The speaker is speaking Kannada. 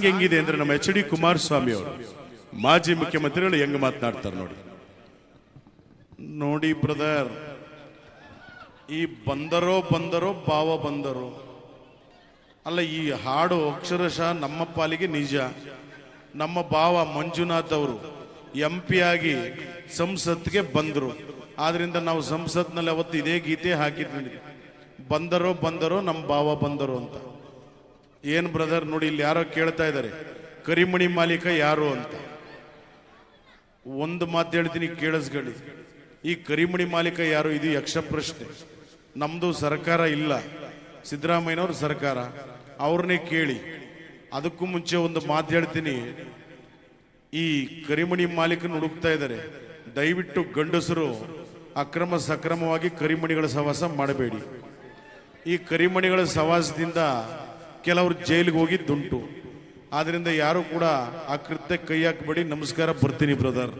ಸಾಂಗ್ ಹೆಂಗಿದೆ ಅಂದ್ರೆ ನಮ್ಮ ಎಚ್ ಡಿ ಕುಮಾರಸ್ವಾಮಿ ಅವರು. ಮಾಜಿ ಮುಖ್ಯಮಂತ್ರಿಗಳು ಹೆಂಗ್ ಮಾತನಾಡ್ತಾರೆ ನೋಡಿ. ನೋಡಿ ಬ್ರದರ್, ಈ ಬಂದರೋ ಬಂದರೋ ಭಾವ ಬಂದರೋ. ಅಲ್ಲ, ಈ ಹಾಡು ಅಕ್ಷರಶಃ ನಮ್ಮ ಪಾಲಿಗೆ ನಿಜ. ನಮ್ಮ ಭಾವ ಮಂಜುನಾಥ್ ಅವರು ಎಂ ಪಿ ಆಗಿ ಸಂಸತ್ಗೆ ಬಂದರು. ಆದ್ರಿಂದ ನಾವು ಸಂಸತ್ನಲ್ಲಿ ಅವತ್ತು ಇದೇ ಗೀತೆ ಹಾಕಿದ್ವಿ. ಬಂದರೋ ಬಂದರೋ, ನಮ್ಮ ಭಾವ ಬಂದರು ಅಂತ. ಏನ್ ಬ್ರದರ್ ನೋಡಿ ಇಲ್ಲಿ ಯಾರೋ ಕೇಳ್ತಾ ಇದ್ದಾರೆ ಕರಿಮಣಿ ಮಾಲೀಕ ಯಾರು ಅಂತ. ಒಂದು ಮಾತು ಹೇಳ್ತೀನಿ, ಕೇಳಿಸ್ಕೊಳ್ಳಿ. ಈ ಕರಿಮಣಿ ಮಾಲೀಕ ಯಾರು? ಇದು ಯಕ್ಷ ಪ್ರಶ್ನೆ ನಮ್ದು ಸರ್ಕಾರ ಇಲ್ಲ. ಸಿದ್ದರಾಮಯ್ಯನವ್ರ ಸರ್ಕಾರ. ಅವ್ರನ್ನೇ ಕೇಳಿ. ಅದಕ್ಕೂ ಮುಂಚೆ ಒಂದು ಮಾತು ಹೇಳ್ತೀನಿ. ಈ ಕರಿಮಣಿ ಮಾಲೀಕನ ಹುಡುಕ್ತಾ ಇದ್ದಾರೆ ದಯವಿಟ್ಟು ಗಂಡಸರು ಅಕ್ರಮ ಸಕ್ರಮವಾಗಿ ಕರಿಮಣಿಗಳ ಸವಾಸ ಮಾಡಬೇಡಿ. ಈ ಕರಿಮಣಿಗಳ ಸವಾಸದಿಂದ ಕೆಲವರು ಜೈಲಿಗೆ ಹೋಗಿದ್ದುಂಟು. ಆದ್ರಿಂದ ಯಾರು ಕೂಡ ಆ ಕೃತ್ಯ ಕೈ ಹಾಕಬೇಡಿ ನಮಸ್ಕಾರ ಬರ್ತೀನಿ ಬ್ರದರ್.